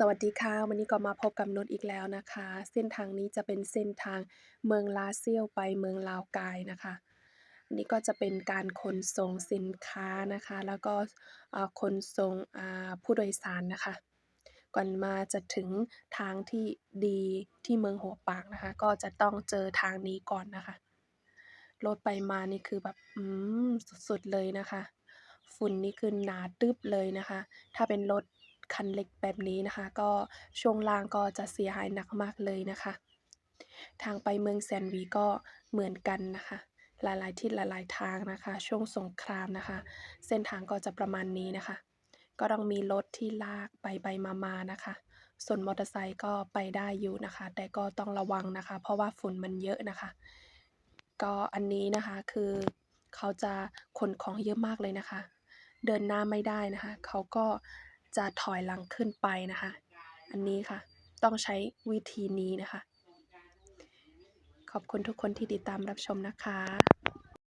สวัสดีค่ะ วันนี้ก็มาพบกับนุชอีกแล้วนะคะ เส้นทางนี้จะเป็นเส้นทางเมืองลาเซียวไปเมืองลาวกายนะคะอันนี่ก็จะเป็นการขนส่งสินค้านะคะ แล้วก็ขนส่งผู้โดยสารนะคะ ก่อนมาจะถึงทางที่ดีที่เมืองหัวปากนะคะ ก็จะต้องเจอทางนี้ก่อนนะคะรถไปมานี่คือแบบอืมสุดๆเลยนะคะ ฝุ่นนี่คือหนาตึ๊บเลยนะคะ ถ้าเป็นรถ คันเล็กแบบนี้นะคะ ก็ช่วงล่างก็จะเสียหายหนักมากเลยนะคะ ทางไปเมืองแซนวีก็เหมือนกันนะคะ หลายๆทิศหลายๆทางนะคะ ช่วงสงครามนะคะ เส้นทางก็จะประมาณนี้นะคะ ก็ต้องมีรถที่ลากไปไปมาๆนะคะ ส่วนมอเตอร์ไซค์ก็ไปได้อยู่นะคะ แต่ก็ต้องระวังนะคะ เพราะว่าฝุ่นมันเยอะนะคะ ก็อันนี้นะคะคือเขาจะขนของเยอะมากเลยนะคะ เดินหน้าไม่ได้นะคะ เขาก็ จะถอยหลังขึ้นไปนะคะ อันนี้ค่ะ ต้องใช้วิธีนี้นะคะ ขอบคุณทุกคนที่ติดตามรับชมนะคะ